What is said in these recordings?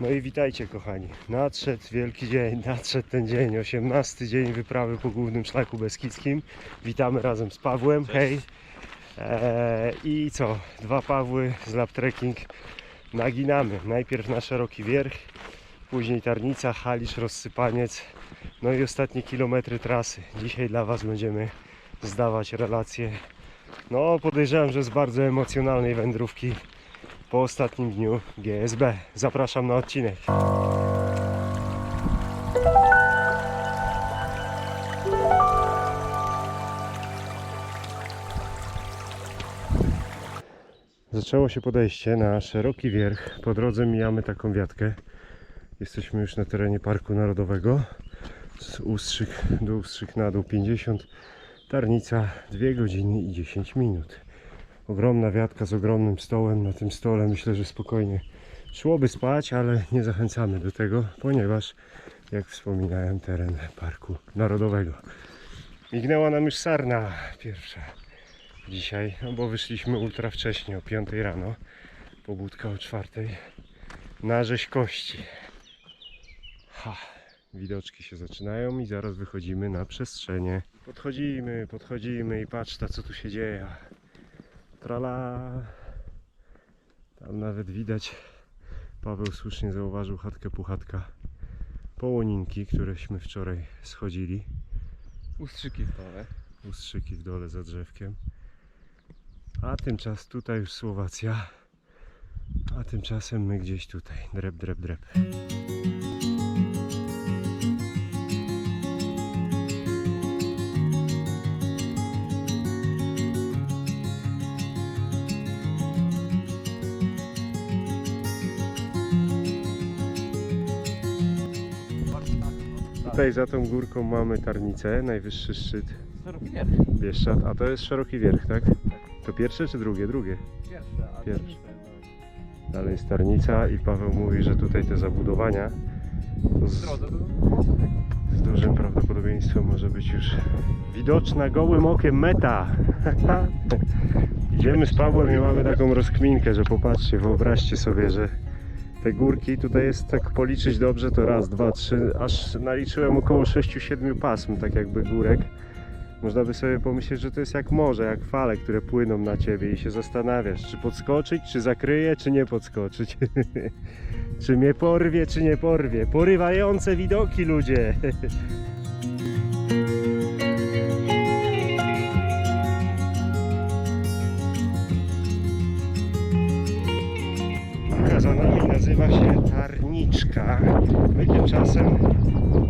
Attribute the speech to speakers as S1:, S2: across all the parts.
S1: No i witajcie kochani. Nadszedł wielki dzień, nadszedł ten dzień, 18 dzień wyprawy po głównym szlaku beskidzkim. Witamy razem z Pawłem, hej. Eee, I co? Dwa Pawły z Lab Trekking naginamy. Najpierw na szeroki wierch, później Tarnica, Halisz, Rozsypaniec. No i ostatnie kilometry trasy. Dzisiaj dla Was będziemy zdawać relacje. No podejrzewam, że z bardzo emocjonalnej wędrówki po ostatnim dniu GSB. Zapraszam na odcinek. Zaczęło się podejście na szeroki wierch. Po drodze mijamy taką wiatkę. Jesteśmy już na terenie Parku Narodowego. Z Ustrzyk do Ustrzyk na dół 50. Tarnica 2 godziny i 10 minut. Ogromna wiatka z ogromnym stołem. Na tym stole myślę, że spokojnie szłoby spać, ale nie zachęcamy do tego, ponieważ, jak wspominałem, teren Parku Narodowego. Mignęła nam już sarna pierwsza dzisiaj, no bo wyszliśmy ultra wcześnie, o 5 rano, pobudka o 4 na rzeź kości. Ha, widoczki się zaczynają i zaraz wychodzimy na przestrzenie. Podchodzimy, podchodzimy i patrz ta co tu się dzieje. Trala. Tam nawet widać, Paweł słusznie zauważył chatkę puchatka. Połoninki, któreśmy wczoraj schodzili.
S2: Ustrzyki w dole.
S1: Ustrzyki w dole za drzewkiem. A tymczas tutaj już Słowacja. A tymczasem my gdzieś tutaj. Dreb, dreb, dreb. Tutaj za tą górką mamy Tarnicę, najwyższy szczyt
S2: Szeroki
S1: Bieszczad. A to jest szeroki wierch, tak? To pierwsze czy drugie? Drugie.
S2: Pierwsze, a
S1: Pierwsze. Dalej jest Tarnica i Paweł mówi, że tutaj te zabudowania to z, z dużym prawdopodobieństwem może być już widoczna gołym okiem meta. Idziemy z Pawłem i mamy taką rozkminkę, że popatrzcie, wyobraźcie sobie, że te górki tutaj jest tak policzyć dobrze, to raz, dwa, trzy, aż naliczyłem około 6-7 pasm, tak jakby górek. Można by sobie pomyśleć, że to jest jak morze, jak fale, które płyną na ciebie i się zastanawiasz, czy podskoczyć, czy zakryje, czy nie podskoczyć. czy mnie porwie, czy nie porwie. Porywające widoki, ludzie. Tymczasem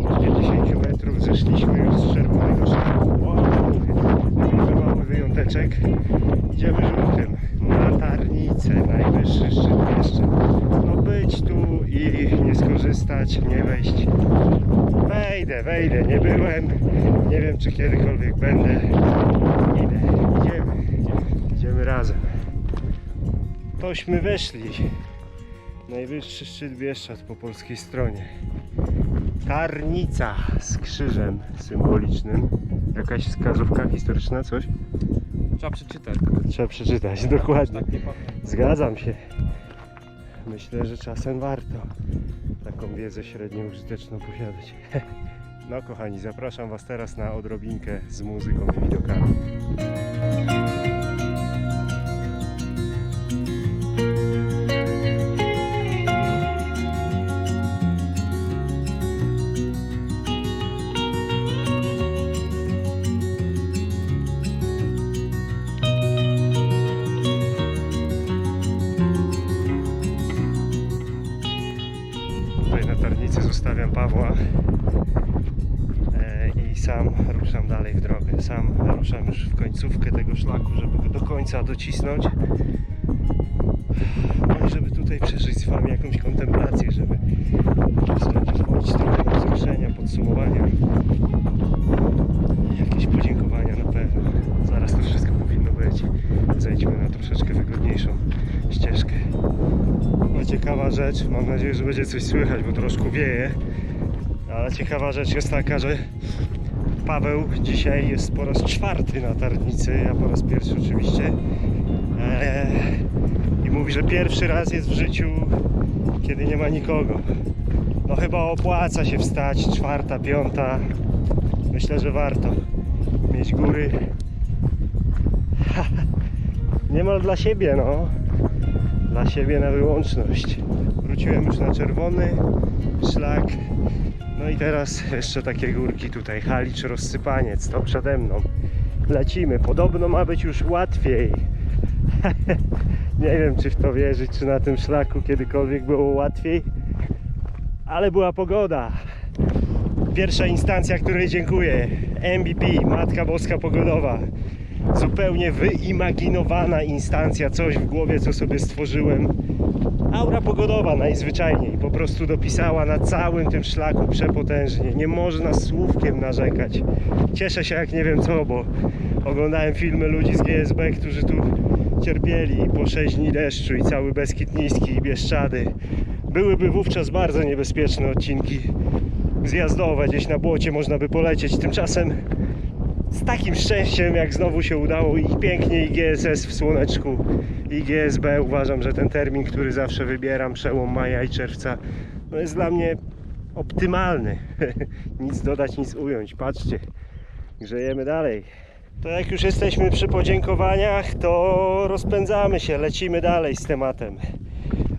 S1: od 50 metrów zeszliśmy już z czerwonego szlaku. Mówię, mały wyjąteczek. Idziemy żółtym na Tarnicę, najwyższy szczyt jeszcze. No być tu i nie skorzystać, nie wejść. Wejdę, wejdę, nie byłem. Nie wiem czy kiedykolwiek będę. Idę, idziemy. Idziemy razem. Tośmy weszli. Najwyższy szczyt Bieszczad po polskiej stronie. Tarnica z krzyżem symbolicznym. Jakaś wskazówka historyczna, coś?
S2: Trzeba przeczytać.
S1: Trzeba przeczytać, dokładnie.
S2: Tak.
S1: Zgadzam się. Myślę, że czasem warto taką wiedzę średnio użyteczną posiadać. No kochani, zapraszam Was teraz na odrobinkę z muzyką i widokami. Ruszam dalej w drogę. Sam ruszam już w końcówkę tego szlaku, żeby go do końca docisnąć. No i żeby tutaj przeżyć z Wami jakąś kontemplację, żeby pozwolić trochę wzruszenia, podsumowania. Jakieś podziękowania na pewno. Zaraz to wszystko powinno być. Zejdźmy na troszeczkę wygodniejszą ścieżkę. No ciekawa rzecz, mam nadzieję, że będzie coś słychać, bo troszkę wieje. Ale ciekawa rzecz jest taka, że Paweł dzisiaj jest po raz czwarty na tarnicy, ja po raz pierwszy oczywiście. Eee, I mówi, że pierwszy raz jest w życiu, kiedy nie ma nikogo. No chyba opłaca się wstać, czwarta, piąta. Myślę, że warto mieć góry. Niemal dla siebie, no. Dla siebie na wyłączność. Wróciłem już na czerwony szlak. No i teraz jeszcze takie górki tutaj. Halicz, rozsypaniec, to przede mną. Lecimy. Podobno ma być już łatwiej. Nie wiem, czy w to wierzyć, czy na tym szlaku kiedykolwiek było łatwiej, ale była pogoda. Pierwsza instancja, której dziękuję. MVP, Matka Boska Pogodowa. Zupełnie wyimaginowana instancja, coś w głowie, co sobie stworzyłem. Aura pogodowa najzwyczajniej po prostu dopisała na całym tym szlaku przepotężnie. Nie można słówkiem narzekać. Cieszę się jak nie wiem co, bo oglądałem filmy ludzi z GSB, którzy tu cierpieli po 6 dni deszczu i cały Beskid Niski i Bieszczady. Byłyby wówczas bardzo niebezpieczne odcinki zjazdowe, gdzieś na błocie można by polecieć. Tymczasem z takim szczęściem, jak znowu się udało ich pięknie i GSS w słoneczku i GSB, uważam, że ten termin, który zawsze wybieram, przełom maja i czerwca, no jest dla mnie optymalny. nic dodać, nic ująć. Patrzcie, grzejemy dalej. To jak już jesteśmy przy podziękowaniach, to rozpędzamy się, lecimy dalej z tematem.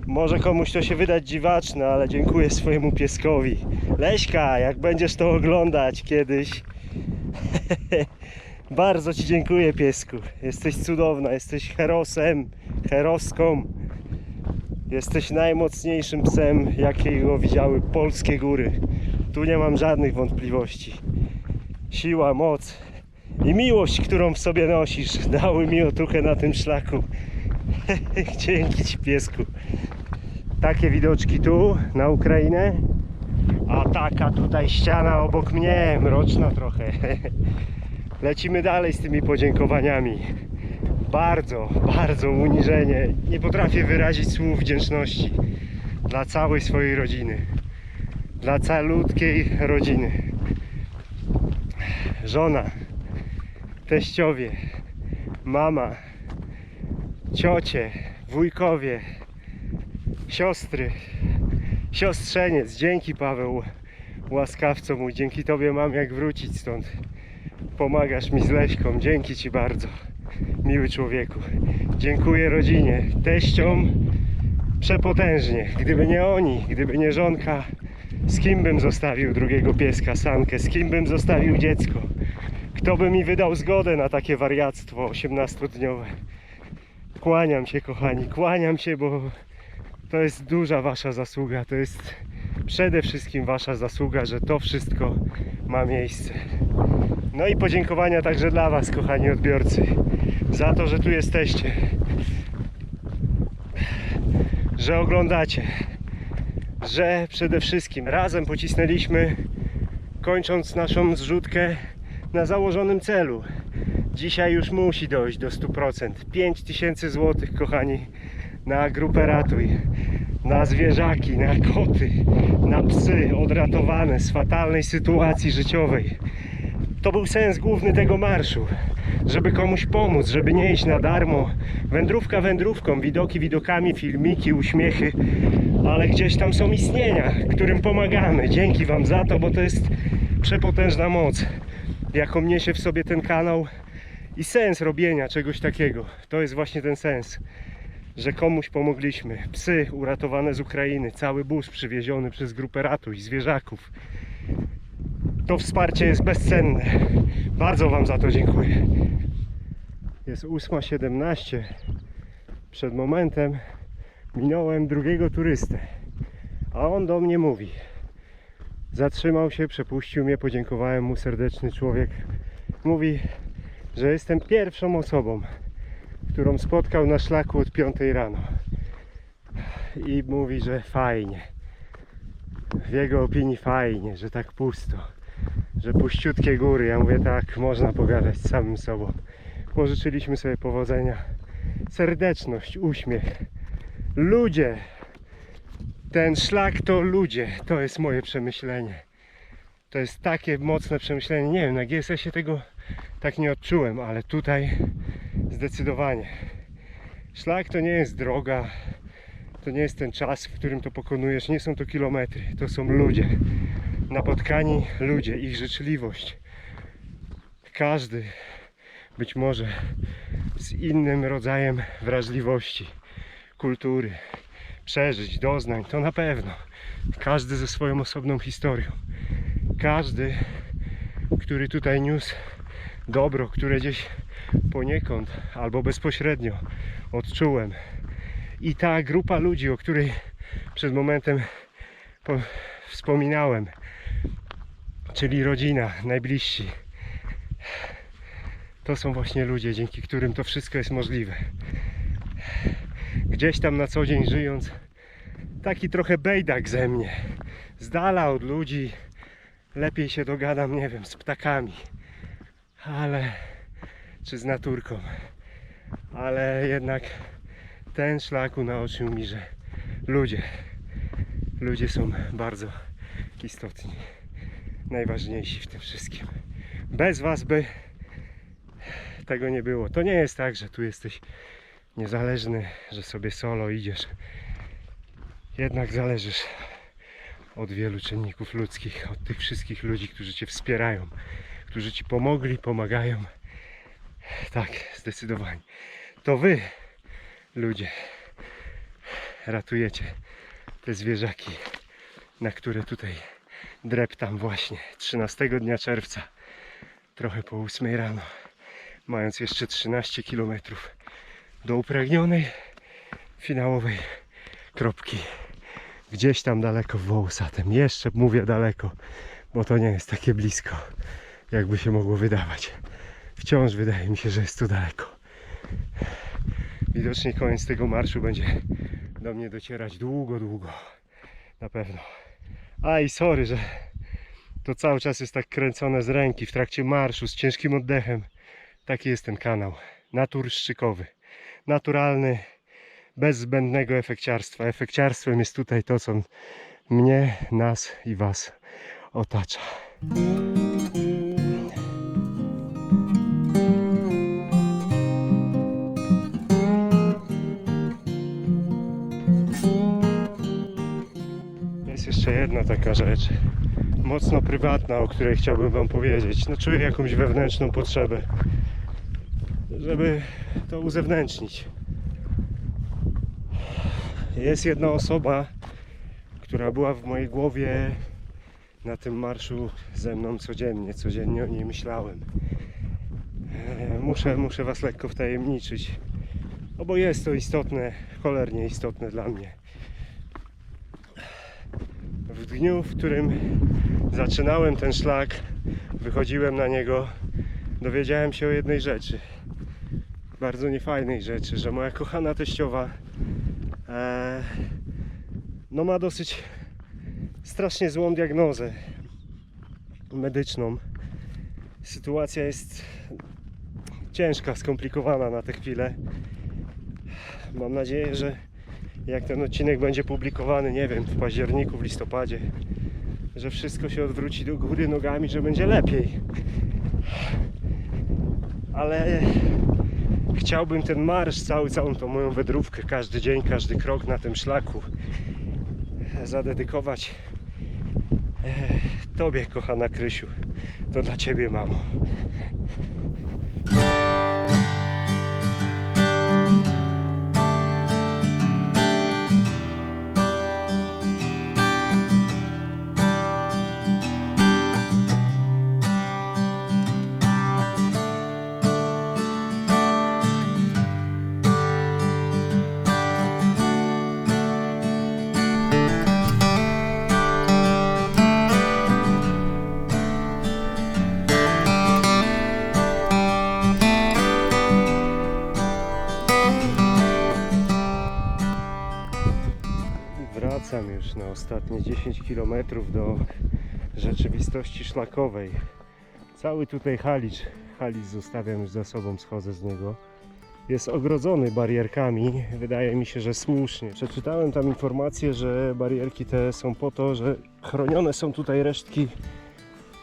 S1: Może komuś to się wydać dziwaczne, ale dziękuję swojemu pieskowi. Leśka, jak będziesz to oglądać kiedyś, bardzo Ci dziękuję, piesku. Jesteś cudowna, jesteś herosem, heroską. Jesteś najmocniejszym psem, jakiego widziały polskie góry. Tu nie mam żadnych wątpliwości. Siła, moc i miłość, którą w sobie nosisz, dały mi otuchę na tym szlaku. Dzięki Ci, piesku. Takie widoczki tu, na Ukrainę. A taka tutaj ściana obok mnie, mroczna trochę. Lecimy dalej z tymi podziękowaniami. Bardzo, bardzo uniżenie. Nie potrafię wyrazić słów wdzięczności dla całej swojej rodziny. Dla calutkiej rodziny. Żona, teściowie, mama, ciocie, wujkowie, siostry, siostrzeniec. Dzięki Paweł, łaskawco mój. Dzięki Tobie mam jak wrócić stąd. Pomagasz mi z Leśką. Dzięki Ci bardzo, miły człowieku. Dziękuję rodzinie, teściom przepotężnie. Gdyby nie oni, gdyby nie żonka, z kim bym zostawił drugiego pieska, Sankę? Z kim bym zostawił dziecko? Kto by mi wydał zgodę na takie wariactwo 18-dniowe? Kłaniam się, kochani, kłaniam się, bo to jest duża Wasza zasługa. To jest przede wszystkim Wasza zasługa, że to wszystko ma miejsce. No i podziękowania także dla Was, kochani odbiorcy, za to, że tu jesteście, że oglądacie, że przede wszystkim razem pocisnęliśmy, kończąc naszą zrzutkę na założonym celu. Dzisiaj już musi dojść do 100%. 5000 zł, kochani, na grupę ratuj, na zwierzaki, na koty, na psy odratowane z fatalnej sytuacji życiowej. To był sens główny tego marszu, żeby komuś pomóc, żeby nie iść na darmo. Wędrówka wędrówką, widoki widokami, filmiki, uśmiechy, ale gdzieś tam są istnienia, którym pomagamy. Dzięki Wam za to, bo to jest przepotężna moc, jaką niesie w sobie ten kanał i sens robienia czegoś takiego. To jest właśnie ten sens, że komuś pomogliśmy. Psy uratowane z Ukrainy, cały bus przywieziony przez grupę ratuj, zwierzaków. To wsparcie jest bezcenne. Bardzo Wam za to dziękuję. Jest 8.17. Przed momentem minąłem drugiego turystę, a on do mnie mówi. Zatrzymał się, przepuścił mnie, podziękowałem mu serdeczny człowiek. Mówi, że jestem pierwszą osobą, którą spotkał na szlaku od 5 rano. I mówi, że fajnie. W jego opinii fajnie, że tak pusto, że puściutkie góry. Ja mówię tak, można pogadać z samym sobą. Pożyczyliśmy sobie powodzenia. Serdeczność, uśmiech. Ludzie. Ten szlak to ludzie. To jest moje przemyślenie. To jest takie mocne przemyślenie. Nie wiem, na GSS-ie tego tak nie odczułem, ale tutaj zdecydowanie. Szlak to nie jest droga, To nie jest ten czas, w którym to pokonujesz, nie są to kilometry, to są ludzie. Napotkani ludzie, ich życzliwość. Każdy być może z innym rodzajem wrażliwości, kultury, przeżyć, doznań, to na pewno. Każdy ze swoją osobną historią. Każdy, który tutaj niósł dobro, które gdzieś poniekąd albo bezpośrednio odczułem. I ta grupa ludzi, o której przed momentem po- wspominałem, czyli rodzina, najbliżsi, to są właśnie ludzie, dzięki którym to wszystko jest możliwe. Gdzieś tam na co dzień żyjąc, taki trochę bejdak ze mnie, z dala od ludzi, lepiej się dogadam, nie wiem, z ptakami, ale czy z naturką, ale jednak ten szlak unaocznił mi, że ludzie, ludzie są bardzo istotni, najważniejsi w tym wszystkim. Bez Was by tego nie było. To nie jest tak, że tu jesteś niezależny, że sobie solo idziesz. Jednak zależysz od wielu czynników ludzkich, od tych wszystkich ludzi, którzy Cię wspierają, którzy Ci pomogli, pomagają. Tak, zdecydowanie. To Wy, ludzie, ratujecie te zwierzaki, na które tutaj dreptam właśnie 13 dnia czerwca, trochę po 8 rano, mając jeszcze 13 km do upragnionej finałowej kropki. Gdzieś tam daleko w Wołsatem. Jeszcze mówię daleko, bo to nie jest takie blisko, jakby się mogło wydawać. Wciąż wydaje mi się, że jest tu daleko. Widocznie koniec tego marszu będzie do mnie docierać długo, długo. Na pewno. A i sorry, że to cały czas jest tak kręcone z ręki w trakcie marszu z ciężkim oddechem. Taki jest ten kanał. Naturszczykowy. Naturalny, bez zbędnego efekciarstwa. Efekciarstwem jest tutaj to, co mnie, nas i was otacza. Taka rzecz, mocno prywatna, o której chciałbym Wam powiedzieć. No, czuję jakąś wewnętrzną potrzebę, żeby to uzewnętrznić. Jest jedna osoba, która była w mojej głowie na tym marszu ze mną codziennie, codziennie o niej myślałem. E, Muszę, muszę Was lekko wtajemniczyć, no bo jest to istotne, cholernie istotne dla mnie. W dniu, w którym zaczynałem ten szlak, wychodziłem na niego, dowiedziałem się o jednej rzeczy. Bardzo niefajnej rzeczy, że moja kochana teściowa e, no ma dosyć strasznie złą diagnozę medyczną. Sytuacja jest ciężka, skomplikowana na tę chwilę. Mam nadzieję, że jak ten odcinek będzie publikowany, nie wiem, w październiku, w listopadzie, że wszystko się odwróci do góry nogami, że będzie lepiej. Ale chciałbym ten marsz, cały, całą tą moją wędrówkę, każdy dzień, każdy krok na tym szlaku zadedykować Tobie, kochana Krysiu. To dla Ciebie, mamo. Ostatnie 10 km do rzeczywistości szlakowej. Cały tutaj halicz, halicz zostawiam już za sobą, schodzę z niego. Jest ogrodzony barierkami, wydaje mi się, że słusznie. Przeczytałem tam informację, że barierki te są po to, że chronione są tutaj resztki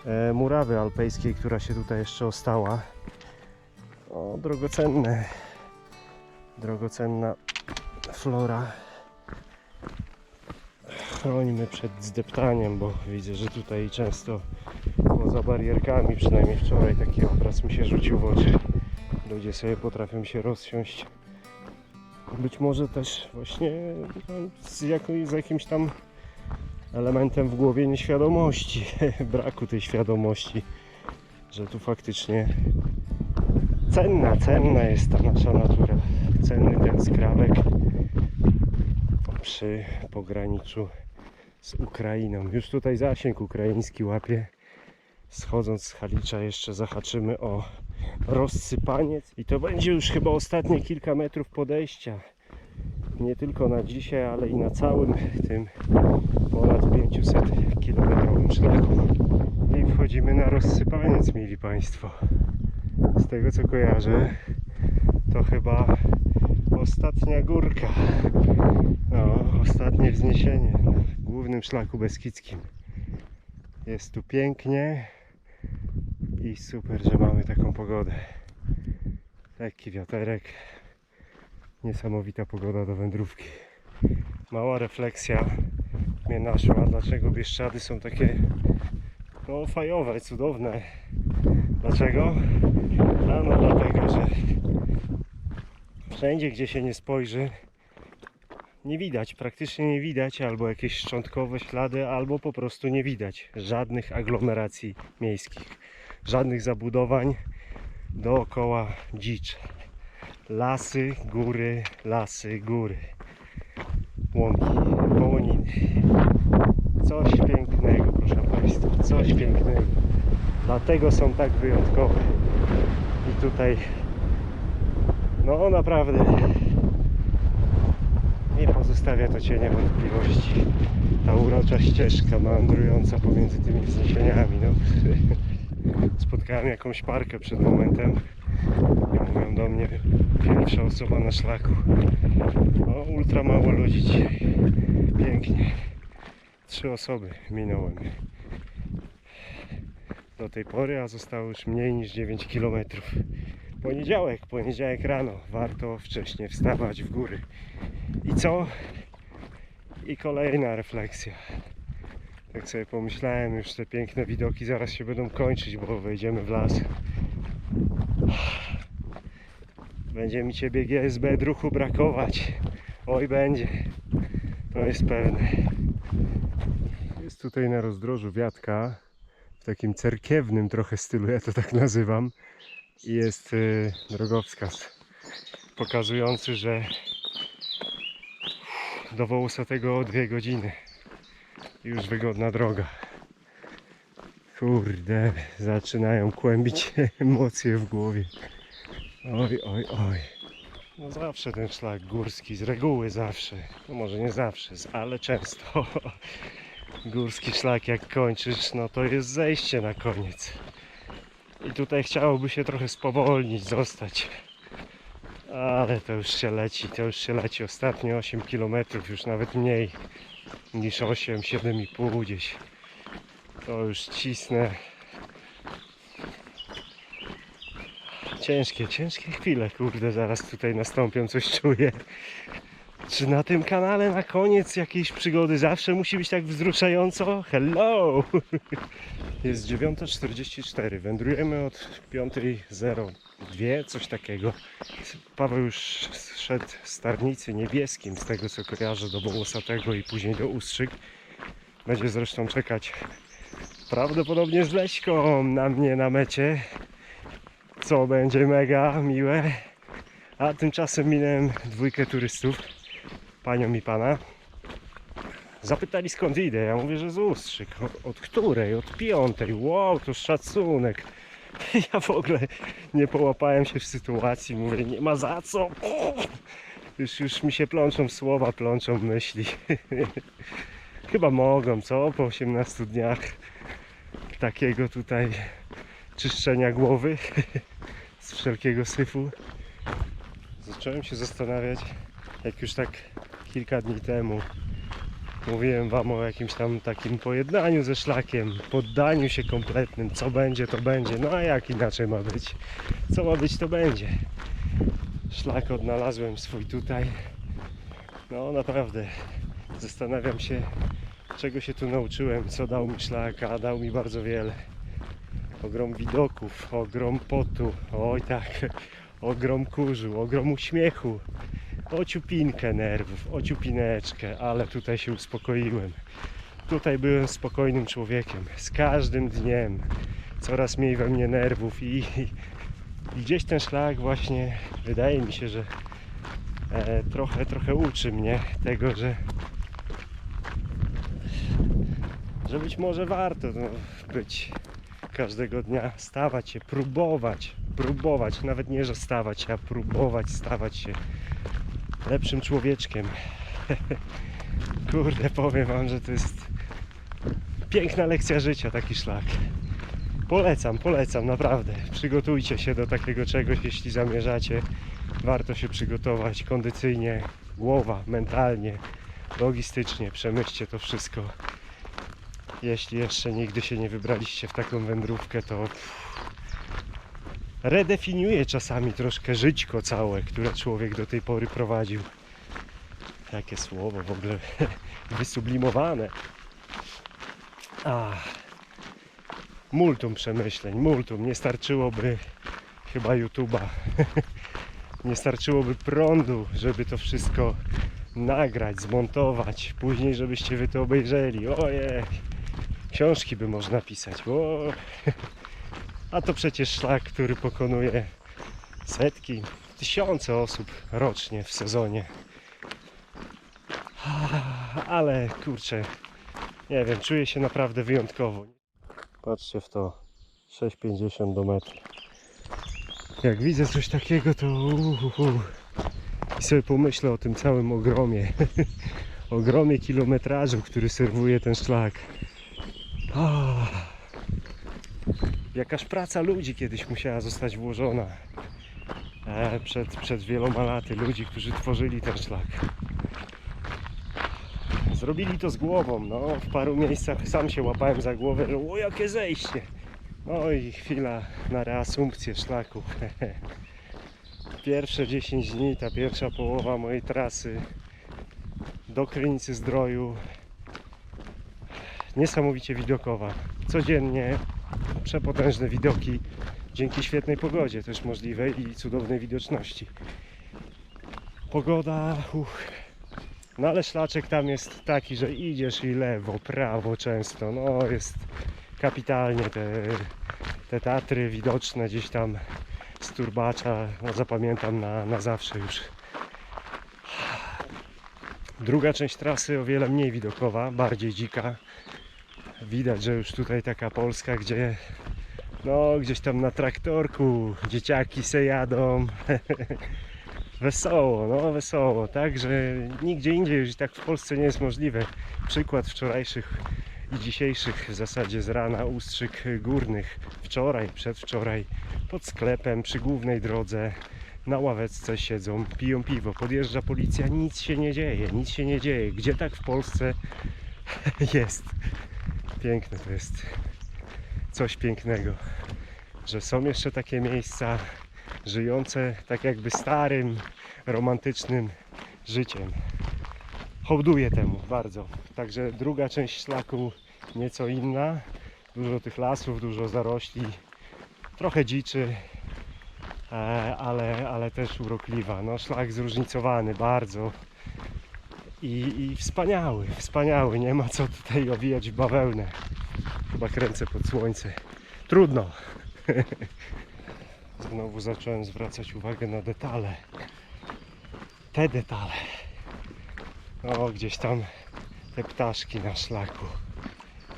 S1: e, murawy alpejskiej, która się tutaj jeszcze ostała. O, drogocenne, drogocenna flora chrońmy przed zdeptaniem, bo widzę, że tutaj często poza barierkami, przynajmniej wczoraj taki obraz mi się rzucił w oczy. Ludzie sobie potrafią się rozsiąść. Być może też właśnie no, z, z jakimś tam elementem w głowie nieświadomości, braku tej świadomości, że tu faktycznie cenna, cenna jest ta nasza natura. Cenny ten skrawek przy pograniczu z Ukrainą. Już tutaj zasięg ukraiński łapie. Schodząc z Halicza jeszcze zahaczymy o rozsypaniec i to będzie już chyba ostatnie kilka metrów podejścia. Nie tylko na dzisiaj, ale i na całym tym ponad 500 kilometrowym szlaku. I wchodzimy na rozsypaniec, mili Państwo. Z tego co kojarzę, to chyba ostatnia górka. Ostatnie wzniesienie na głównym szlaku beskidzkim. Jest tu pięknie i super, że mamy taką pogodę. Lekki wiaterek, niesamowita pogoda do wędrówki. Mała refleksja mnie naszła, dlaczego Bieszczady są takie no, fajowe, cudowne. Dlaczego? Ano dlatego, że wszędzie gdzie się nie spojrzy nie widać, praktycznie nie widać albo jakieś szczątkowe ślady, albo po prostu nie widać żadnych aglomeracji miejskich, żadnych zabudowań dookoła dzicz. Lasy, góry, lasy, góry, łąki, połoniny. Coś pięknego, proszę Państwa, coś pięknego. Dlatego są tak wyjątkowe. I tutaj, no naprawdę, nie pozostawia to cienia wątpliwości. Ta urocza ścieżka meandrująca pomiędzy tymi wzniesieniami. No. Spotkałem jakąś parkę przed momentem i mówią do mnie pierwsza osoba na szlaku. No, ultra mało ludzi dzisiaj. Pięknie. Trzy osoby minąłem do tej pory, a zostało już mniej niż 9 km. Poniedziałek, poniedziałek rano. Warto wcześnie wstawać w góry. I co? I kolejna refleksja. Tak sobie pomyślałem, już te piękne widoki zaraz się będą kończyć, bo wejdziemy w las. Będzie mi ciebie GSB druchu brakować. Oj, będzie. To jest pewne. Jest tutaj na rozdrożu wiatka w takim cerkiewnym trochę stylu, ja to tak nazywam. I jest y, drogowskaz pokazujący, że do Wołosatego dwie godziny. Już wygodna droga. Kurde, zaczynają kłębić emocje w głowie. Oj, oj, oj. No zawsze ten szlak górski, z reguły zawsze. No może nie zawsze, ale często. Górski szlak jak kończysz, no to jest zejście na koniec. I tutaj chciałoby się trochę spowolnić, zostać. Ale to już się leci, to już się leci. Ostatnie 8 km, już nawet mniej niż 8, 7,5 gdzieś. To już cisnę. Ciężkie, ciężkie chwile, kurde, zaraz tutaj nastąpią, coś czuję. Czy na tym kanale na koniec jakiejś przygody zawsze musi być tak wzruszająco? Hello! Jest 9.44, wędrujemy od 5.02, coś takiego. Paweł już szedł z Starnicy Niebieskim, z tego co kojarzę, do Bołosatego i później do Ustrzyk. Będzie zresztą czekać prawdopodobnie z Leśką na mnie na mecie, co będzie mega miłe. A tymczasem minąłem dwójkę turystów, panią i pana. Zapytali skąd idę, ja mówię, że z Ustrzyk. Od, której? Od piątej. Wow, to szacunek. Ja w ogóle nie połapałem się w sytuacji, mówię, nie ma za co. Już, już mi się plączą słowa, plączą myśli. Chyba mogą, co? Po 18 dniach takiego tutaj czyszczenia głowy z wszelkiego syfu. Zacząłem się zastanawiać, jak już tak kilka dni temu mówiłem wam o jakimś tam takim pojednaniu ze szlakiem, poddaniu się kompletnym, co będzie to będzie, no a jak inaczej ma być, co ma być to będzie. Szlak odnalazłem swój tutaj, no naprawdę. Zastanawiam się czego się tu nauczyłem, co dał mi szlak, a dał mi bardzo wiele. Ogrom widoków, ogrom potu, oj tak, ogrom kurzu, ogrom uśmiechu, ociupinkę nerwów, ociupineczkę, ale tutaj się uspokoiłem. Tutaj byłem spokojnym człowiekiem. Z każdym dniem coraz mniej we mnie nerwów i, i gdzieś ten szlak właśnie wydaje mi się, że e, trochę, trochę uczy mnie tego, że że być może warto no, być każdego dnia, stawać się, próbować, próbować, nawet nie, że stawać a próbować stawać się lepszym człowieczkiem. Kurde, powiem Wam, że to jest piękna lekcja życia, taki szlak. Polecam, polecam, naprawdę. Przygotujcie się do takiego czegoś, jeśli zamierzacie. Warto się przygotować kondycyjnie, głowa, mentalnie, logistycznie. Przemyślcie to wszystko. Jeśli jeszcze nigdy się nie wybraliście w taką wędrówkę, to redefiniuje czasami troszkę żyćko całe, które człowiek do tej pory prowadził. Jakie słowo w ogóle wysublimowane. Ach. Multum przemyśleń, multum. Nie starczyłoby chyba YouTube'a. Nie starczyłoby prądu, żeby to wszystko nagrać, zmontować. Później, żebyście wy to obejrzeli. Ojej. Książki by można pisać. A to przecież szlak, który pokonuje setki, tysiące osób rocznie w sezonie. Ale kurczę, nie wiem, czuję się naprawdę wyjątkowo. Patrzcie w to, 6,50 do metra. Jak widzę coś takiego, to uhuhu. i sobie pomyślę o tym całym ogromie, ogromie kilometrażu, który serwuje ten szlak. Ah. Jakaż praca ludzi kiedyś musiała zostać włożona e, przed, przed wieloma laty, ludzi, którzy tworzyli ten szlak. Zrobili to z głową, no w paru miejscach sam się łapałem za głowę, że o jakie zejście. No i chwila na reasumpcję szlaku. Pierwsze 10 dni, ta pierwsza połowa mojej trasy do Krynicy Zdroju niesamowicie widokowa. Codziennie przepotężne widoki dzięki świetnej pogodzie też możliwej i cudownej widoczności. Pogoda, uch, no ale szlaczek tam jest taki, że idziesz i lewo, prawo często. No jest kapitalnie te, te Tatry widoczne gdzieś tam z turbacza. No, zapamiętam na, na zawsze już. Druga część trasy o wiele mniej widokowa, bardziej dzika. Widać, że już tutaj taka Polska, gdzie no gdzieś tam na traktorku dzieciaki se jadą. Wesoło, no wesoło, tak, że nigdzie indziej już tak w Polsce nie jest możliwe. Przykład wczorajszych i dzisiejszych w zasadzie z rana ustrzyk górnych. Wczoraj, przedwczoraj pod sklepem przy głównej drodze na ławeczce siedzą, piją piwo, podjeżdża policja, nic się nie dzieje, nic się nie dzieje. Gdzie tak w Polsce jest? Piękne to jest. Coś pięknego, że są jeszcze takie miejsca, żyjące tak jakby starym, romantycznym życiem. Hołduję temu bardzo. Także druga część szlaku nieco inna. Dużo tych lasów, dużo zarośli, trochę dziczy, e, ale, ale też urokliwa. No, szlak zróżnicowany bardzo. I, I wspaniały, wspaniały. Nie ma co tutaj owijać bawełnę. Chyba kręcę pod słońce. Trudno. Znowu zacząłem zwracać uwagę na detale. Te detale. O, gdzieś tam te ptaszki na szlaku.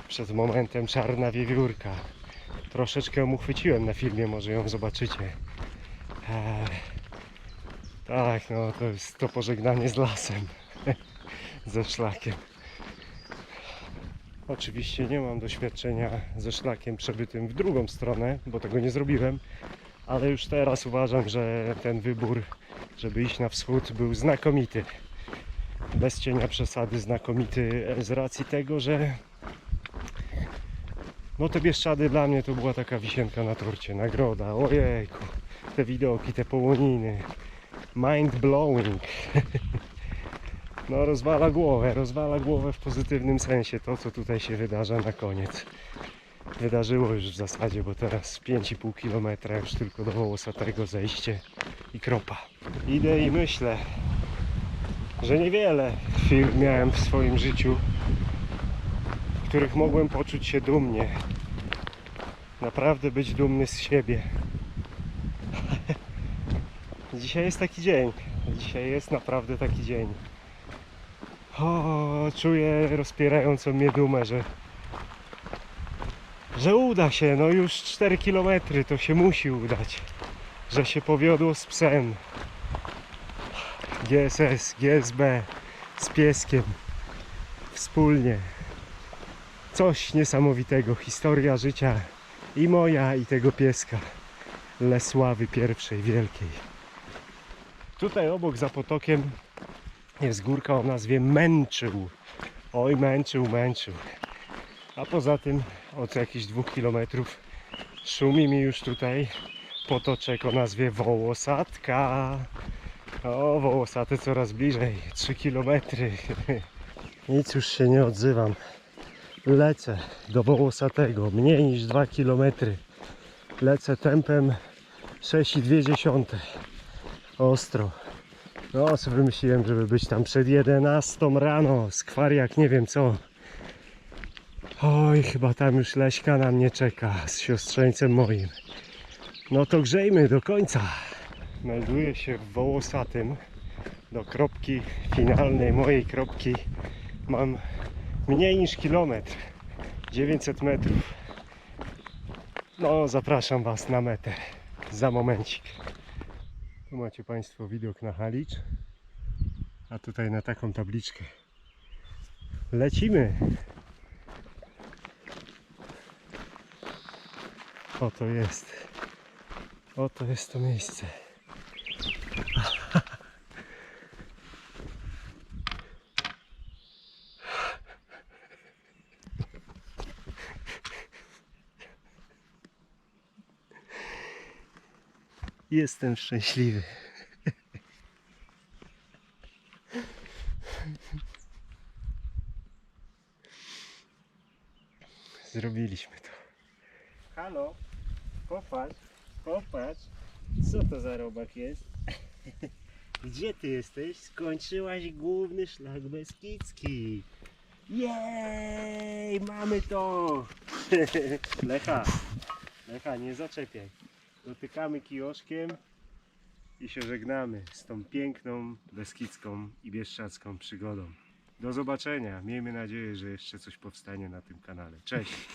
S1: Przed momentem czarna wiewiórka. Troszeczkę ją uchwyciłem na filmie, może ją zobaczycie. Eee, tak, no to jest to pożegnanie z lasem. Ze szlakiem. Oczywiście nie mam doświadczenia ze szlakiem przebytym w drugą stronę, bo tego nie zrobiłem, ale już teraz uważam, że ten wybór, żeby iść na wschód, był znakomity. Bez cienia przesady znakomity z racji tego, że no te Bieszczady dla mnie to była taka wisienka na torcie, nagroda. Ojejku, te widoki, te połoniny. Mind blowing. No rozwala głowę, rozwala głowę w pozytywnym sensie to co tutaj się wydarza na koniec. Wydarzyło już w zasadzie, bo teraz 5,5 km już tylko do Wołosatego zejście i kropa. Idę i myślę, że niewiele chwil miałem w swoim życiu, w których mogłem poczuć się dumnie. Naprawdę być dumny z siebie. Dzisiaj jest taki dzień. Dzisiaj jest naprawdę taki dzień. O, czuję rozpierającą mnie dumę, że że uda się, no już 4 km to się musi udać, że się powiodło z psem. GSS, GSB, z pieskiem, wspólnie. Coś niesamowitego, historia życia i moja i tego pieska, Lesławy pierwszej wielkiej. Tutaj obok za potokiem jest górka o nazwie Męczył. Oj, męczył, męczył. A poza tym od jakichś dwóch kilometrów szumi mi już tutaj potoczek o nazwie Wołosatka. O, Wołosaty coraz bliżej, 3 kilometry. Nic już się nie odzywam. Lecę do Wołosatego, mniej niż 2 kilometry. Lecę tempem 6,2. Ostro. No, sobie wymyśliłem, żeby być tam przed 11 rano. Skwar jak nie wiem co. Oj, chyba tam już Leśka na mnie czeka z siostrzeńcem moim. No to grzejmy do końca. Melduję się w Wołosatym. Do kropki finalnej mojej kropki mam mniej niż kilometr. 900 metrów. No, zapraszam Was na metę. Za momencik. Tu macie Państwo widok na Halicz. A tutaj na taką tabliczkę. Lecimy! Oto jest. Oto jest to miejsce. Jestem szczęśliwy. Zrobiliśmy to. Halo, popatrz, popatrz. Co to za robak jest? Gdzie ty jesteś? Skończyłaś główny szlak Beskidzki. Jej, mamy to! Lecha, Lecha, nie zaczepiaj. Dotykamy kijoszkiem i się żegnamy z tą piękną beskidzką i bieszczacką przygodą. Do zobaczenia. Miejmy nadzieję, że jeszcze coś powstanie na tym kanale. Cześć!